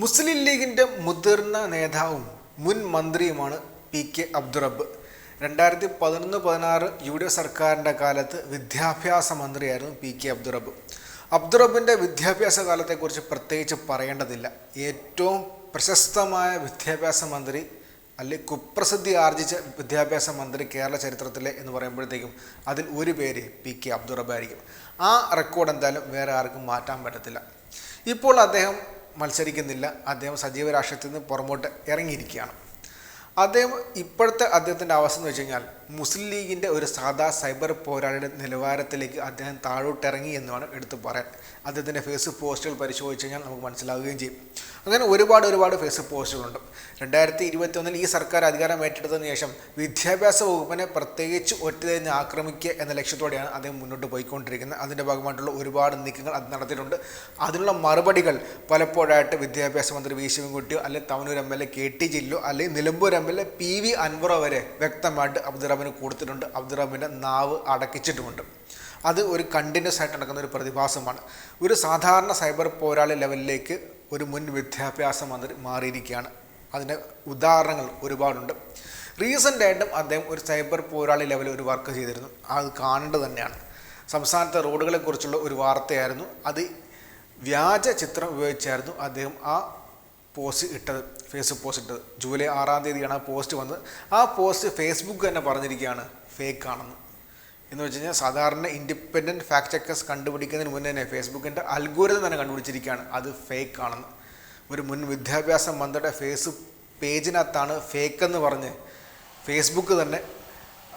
മുസ്ലിം ലീഗിന്റെ മുതിർന്ന നേതാവും മുൻ മന്ത്രിയുമാണ് പി കെ അബ്ദുറബ് രണ്ടായിരത്തി പതിനൊന്ന് പതിനാറ് യു ഡി എഫ് സർക്കാരിന്റെ കാലത്ത് വിദ്യാഭ്യാസ മന്ത്രിയായിരുന്നു പി കെ അബ്ദുറബ് അബ്ദുറബിന്റെ വിദ്യാഭ്യാസ കാലത്തെക്കുറിച്ച് പ്രത്യേകിച്ച് പറയേണ്ടതില്ല. ഏറ്റവും പ്രശസ്തമായ വിദ്യാഭ്യാസ മന്ത്രി അല്ലെങ്കിൽ കുപ്രസിദ്ധി ആർജിച്ച വിദ്യാഭ്യാസ മന്ത്രി കേരള ചരിത്രത്തിലെ എന്ന് പറയുമ്പോഴത്തേക്കും അതിൽ ഒരു പേര് പി കെ അബ്ദുറബ് ആയിരിക്കും. ആ റെക്കോർഡ് എന്തായാലും വേറെ ആർക്കും മാറ്റാൻ പറ്റത്തില്ല. ഇപ്പോൾ അദ്ദേഹം മത്സരിക്കുന്നില്ല. അദ്ദേഹം സജീവ രാഷ്ട്രീയത്തിൽ നിന്ന് പുറമോട്ട് ഇറങ്ങിയിരിക്കുകയാണ്. അദ്ദേഹം ഇപ്പോഴത്തെ അദ്ദേഹത്തിന്റെ അവസ്ഥ എന്ന് വെച്ച് കഴിഞ്ഞാൽ മുസ്ലിം ലീഗിന്റെ ഒരു സാധാ സൈബർ പോരാളിയുടെ നിലവാരത്തിലേക്ക് അദ്ദേഹം താഴോട്ടിറങ്ങി എന്ന് വേണം എടുത്തു പറയാൻ. അദ്ദേഹത്തിന്റെ ഫേസ്ബുക്ക് പോസ്റ്റുകൾ പരിശോധിച്ച് കഴിഞ്ഞാൽ നമുക്ക് മനസ്സിലാവുകയും ചെയ്യും. അങ്ങനെ ഒരുപാട് ഒരുപാട് ഫേസ്ബുക്ക് പോസ്റ്റുകളുണ്ട്. രണ്ടായിരത്തി ഇരുപത്തി ഒന്നിൽ ഈ സർക്കാർ അധികാരം ഏറ്റെടുത്തതിന് ശേഷം വിദ്യാഭ്യാസ വകുപ്പിനെ പ്രത്യേകിച്ച് ഒറ്റതിരിഞ്ഞ് ആക്രമിക്കുക എന്ന ലക്ഷ്യത്തോടെയാണ് അദ്ദേഹം മുന്നോട്ട് പോയിക്കൊണ്ടിരിക്കുന്നത്. അതിന്റെ ഭാഗമായിട്ടുള്ള ഒരുപാട് നീക്കങ്ങൾ അത് നടത്തിയിട്ടുണ്ട്. അതിനുള്ള മറുപടികൾ പലപ്പോഴായിട്ട് വിദ്യാഭ്യാസ മന്ത്രി വി. ശിവൻകുട്ടിയോ അല്ലെങ്കിൽ Thavanur M. L. A. K. T. ജില്ലോ അല്ലെങ്കിൽ Nilambur M. L. A. P. V. അൻവറോ വരെ വ്യക്തമായിട്ട് അബ്ദുറബിന് കൊടുത്തിട്ടുണ്ട്. അബ്ദുറഹ്മിന്റെ നാവ് അടക്കിച്ചിട്ടുമുണ്ട്. അത് ഒരു കണ്ടിന്യൂസ് ആയിട്ട് നടക്കുന്ന ഒരു പ്രതിഭാസമാണ്. ഒരു സാധാരണ സൈബർ പോരാളി ലെവലിലേക്ക് ഒരു മുൻ വിദ്യാഭ്യാസ മന്ത്രി മാറിയിരിക്കുകയാണ്. അതിന് ഉദാഹരണങ്ങൾ ഒരുപാടുണ്ട്. റീസെന്റ് ആയിട്ടും അദ്ദേഹം ഒരു സൈബർ പോരാളി ലെവലിൽ ഒരു വർക്ക് ചെയ്തിരുന്നു. അത് കാണേണ്ടത് തന്നെയാണ്. സംസ്ഥാനത്തെ റോഡുകളെക്കുറിച്ചുള്ള ഒരു വാർത്തയായിരുന്നു. അത് വ്യാജ ചിത്രം ഉപയോഗിച്ചായിരുന്നു അദ്ദേഹം ആ പോസ്റ്റ് ഇട്ടത് ഫേസ്ബുക്ക് പോസ്റ്റ് ഇട്ടത്. ജൂലൈ ആറാം തീയതിയാണ് ആ പോസ്റ്റ് വന്നത്. ആ പോസ്റ്റ് ഫേസ്ബുക്ക് തന്നെ പറഞ്ഞിരിക്കുകയാണ് ഫേക്ക് ആണെന്ന്. എന്ന് വെച്ച് കഴിഞ്ഞാൽ സാധാരണ ഇൻഡിപെൻഡന്റ് ഫാക്ട് ചെക്കേഴ്സ് കണ്ടുപിടിക്കുന്നതിന് മുന്നേ തന്നെ ഫേസ്ബുക്കിന്റെ അൽഗോരിതം തന്നെ കണ്ടുപിടിച്ചിരിക്കുകയാണ് അത് ഫേക്ക് ആണെന്ന്. ഒരു മുൻ വിദ്യാഭ്യാസ മന്ത്രിയുടെ ഫേസ്ബുക്ക് പേജിനകത്താണ് ഫേക്ക് എന്ന് പറഞ്ഞ് ഫേസ്ബുക്ക് തന്നെ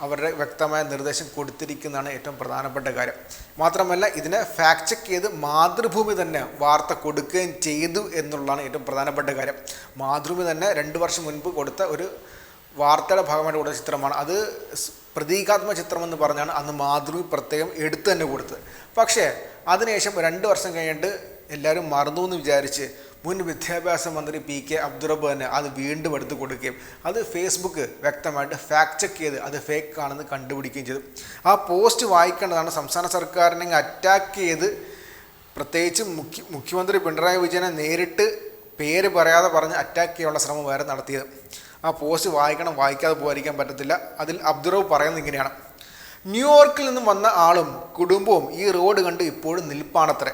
അവരുടെ വ്യക്തമായ നിർദ്ദേശം കൊടുത്തിരിക്കുന്നതാണ് ഏറ്റവും പ്രധാനപ്പെട്ട കാര്യം. മാത്രമല്ല ഇതിനെ ഫാക്ട് ചെക്ക് ചെയ്ത് മാതൃഭൂമി തന്നെ വാർത്ത കൊടുക്കുകയും ചെയ്തു എന്നുള്ളതാണ് ഏറ്റവും പ്രധാനപ്പെട്ട കാര്യം. മാതൃഭൂമി തന്നെ രണ്ട് വർഷം മുൻപ് കൊടുത്ത ഒരു വാർത്തയുടെ ഭാഗമായിട്ട് കൊടുത്ത ചിത്രമാണ്. അത് പ്രതീകാത്മക ചിത്രമെന്ന് പറഞ്ഞാണ് അന്ന് മാതൃഭൂമി പ്രത്യേകം എടുത്തു തന്നെ കൊടുത്തത്. പക്ഷേ അതിനുശേഷം രണ്ട് വർഷം കഴിഞ്ഞിട്ട് എല്ലാവരും മറന്നു എന്ന് വിചാരിച്ച് മുൻ വിദ്യാഭ്യാസ മന്ത്രി പി കെ അബ്ദുറബ് തന്നെ അത് വീണ്ടും എടുത്തു കൊടുക്കുകയും അത് ഫേസ്ബുക്ക് വ്യക്തമായിട്ട് ഫാക്ട് ചെക്ക് ചെയ്ത് അത് ഫേക്ക് ആണെന്ന് കണ്ടുപിടിക്കുകയും ചെയ്തു. ആ പോസ്റ്റ് വായിക്കേണ്ടതാണ്. സംസ്ഥാന സർക്കാരിനെ അറ്റാക്ക് ചെയ്ത് പ്രത്യേകിച്ച് മുഖ്യ മുഖ്യമന്ത്രി പിണറായി വിജയനെ നേരിട്ട് പേര് പറയാതെ പറഞ്ഞ് അറ്റാക്ക് ചെയ്യാനുള്ള ശ്രമം വേറെ നടത്തിയത്. ആ പോസ്റ്റ് വായിക്കണം വായിക്കാതെ പോകാതിരിക്കാൻ പറ്റത്തില്ല. അതിൽ അബ്ദുറബ് പറയുന്നത് ഇങ്ങനെയാണ്. ന്യൂയോർക്കിൽ നിന്നും വന്ന ആളും കുടുംബവും ഈ റോഡ് കണ്ട് ഇപ്പോഴും നിൽപ്പാണത്രേ.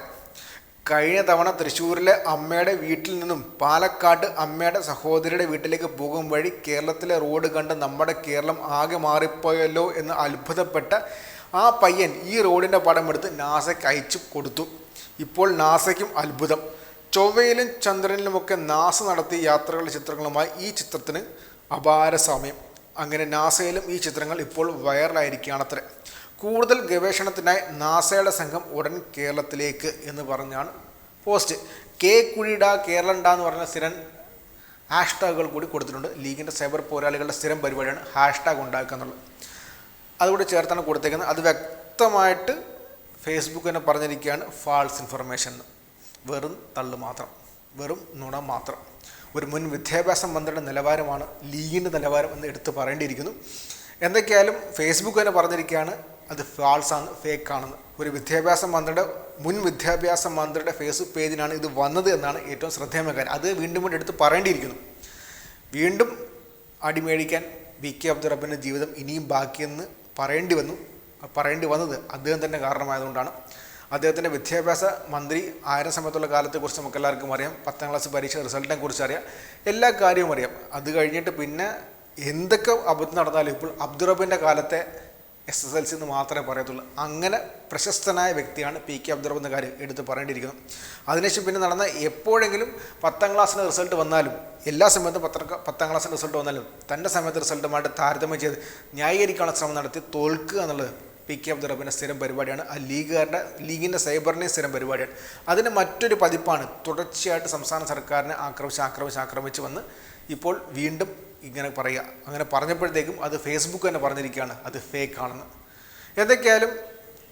കഴിഞ്ഞ തവണ തൃശ്ശൂരിലെ അമ്മയുടെ വീട്ടിൽ നിന്നും പാലക്കാട്ട് അമ്മയുടെ സഹോദരിയുടെ വീട്ടിലേക്ക് പോകും വഴി കേരളത്തിലെ റോഡ് കണ്ട് നമ്മുടെ കേരളം ആകെ മാറിപ്പോയല്ലോ എന്ന് അത്ഭുതപ്പെട്ട ആ പയ്യൻ ഈ റോഡിന്റെ പടം എടുത്ത് നാസയ്ക്ക് അയച്ചു കൊടുത്തു. ഇപ്പോൾ നാസയ്ക്കും അത്ഭുതം. ചൊവ്വയിലും ചന്ദ്രനിലുമൊക്കെ നാസ നടത്തിയ യാത്രകളുടെ ചിത്രങ്ങളുമായി ഈ ചിത്രത്തിന് അപാര സമയം. അങ്ങനെ നാസയിലും ഈ ചിത്രങ്ങൾ ഇപ്പോൾ വൈറലായിരിക്കുകയാണത്രേ. കൂടുതൽ ഗവേഷണത്തിനായി നാസയുടെ സംഘം ഉടൻ കേരളത്തിലേക്ക് എന്ന് പറഞ്ഞാണ് പോസ്റ്റ്. കെ കുഴിട കേരളണ്ട എന്ന് പറഞ്ഞ സ്ഥിരം ഹാഷ്ടാഗുകൾ കൂടി കൊടുത്തിട്ടുണ്ട്. ലീഗിന്റെ സൈബർ പോരാളികളുടെ സ്ഥിരം പരിപാടിയാണ് ഹാഷ്ടാഗ് ഉണ്ടാക്കുക എന്നുള്ളത്. അതുകൂടി ചേർത്താണ് കൊടുത്തേക്കുന്നത്. അത് വ്യക്തമായിട്ട് ഫേസ്ബുക്ക് തന്നെ പറഞ്ഞിരിക്കുകയാണ് ഫാൾസ് ഇൻഫർമേഷൻ എന്ന്. വെറും തള്ളു മാത്രം. വെറും നുണ മാത്രം. ഒരു മുൻ വിദ്യാഭ്യാസ മന്ത്രിയുടെ നിലവാരമാണ് ലീഗിന്റെ നിലവാരം എന്ന് എടുത്തു പറയേണ്ടിയിരിക്കുന്നു. എന്തൊക്കെയായാലും ഫേസ്ബുക്ക് തന്നെ പറഞ്ഞിരിക്കുകയാണ് അത് ഫാൾസ് ആണ് ഫേക്ക് ആണെന്ന് ഒരു വിദ്യാഭ്യാസ മന്ത്രിയുടെ മുൻ വിദ്യാഭ്യാസ മന്ത്രിയുടെ ഫേസ്ബുക്ക് പേജിനാണ് ഇത് വന്നത് എന്നാണ് ഏറ്റവും ശ്രദ്ധേയമായ കാര്യം അത് വീണ്ടും വീണ്ടും എടുത്ത് പറയേണ്ടിയിരിക്കുന്നു. വീണ്ടും അടിമേടിക്കാൻ വി കെ അബ്ദുറബിന്റെ ജീവിതം ഇനിയും ബാക്കിയെന്ന് പറയേണ്ടി വന്നു. പറയേണ്ടി വന്നത് അദ്ദേഹം തന്നെ കാരണമായതുകൊണ്ടാണ്. അദ്ദേഹത്തിന്റെ വിദ്യാഭ്യാസ മന്ത്രി ആയിരം സമയത്തുള്ള കാലത്തെക്കുറിച്ച് നമുക്ക് എല്ലാവർക്കും അറിയാം. പത്താം ക്ലാസ് പരീക്ഷ റിസൾട്ടിനെ കുറിച്ച് അറിയാം. എല്ലാ കാര്യവും അറിയാം. അത് കഴിഞ്ഞിട്ട് പിന്നെ എന്തൊക്കെ അബദ്ധം നടന്നാലും ഇപ്പോൾ അബ്ദുറബിന്റെ കാലത്തെ എസ് എസ് എൽ സി എന്ന് മാത്രമേ പറയത്തുള്ളൂ. അങ്ങനെ പ്രശസ്തനായ വ്യക്തിയാണ് പി കെ അബ്ദുറബ് എന്ന കാര്യം എടുത്ത് പറയേണ്ടിയിരിക്കുന്നു. അതിനുശേഷം പിന്നെ നടന്ന എപ്പോഴെങ്കിലും പത്താം ക്ലാസ്സിന്റെ റിസൾട്ട് വന്നാലും എല്ലാ സമയത്തും പത്ര പത്താം ക്ലാസ്സിന്റെ റിസൾട്ട് വന്നാലും തന്റെ സമയത്ത് റിസൾട്ടുമായിട്ട് താരതമ്യം ചെയ്ത് ന്യായീകരിക്കാനുള്ള ശ്രമം നടത്തി തോൽക്കുക എന്നുള്ളത് പി കെ അബ്ദുറബിന്റെ സ്ഥിരം പരിപാടിയാണ്. ആ ലീഗുകാരുടെ ലീഗിന്റെ സൈബറിന്റെയും സ്ഥിരം പരിപാടിയാണ്. അതിന് മറ്റൊരു പതിപ്പാണ് തുടർച്ചയായിട്ട് സംസ്ഥാന സർക്കാരിനെ ആക്രമിച്ച് ആക്രമിച്ച് ആക്രമിച്ച് വന്ന് ഇപ്പോൾ വീണ്ടും ഇങ്ങനെ പറയുക. അങ്ങനെ പറഞ്ഞപ്പോഴത്തേക്കും അത് ഫേസ്ബുക്ക് തന്നെ പറഞ്ഞിരിക്കുകയാണ്. അത് ഫേക്ക് ആണെന്ന്. എന്തൊക്കെയായാലും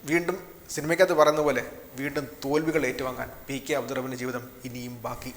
വീണ്ടും സിനിമയ്ക്കകത്ത് പറയുന്ന പോലെ വീണ്ടും തോൽവികൾ ഏറ്റുവാങ്ങാൻ പി കെ അബ്ദുറബിന്റെ ജീവിതം ഇനിയും ബാക്കി.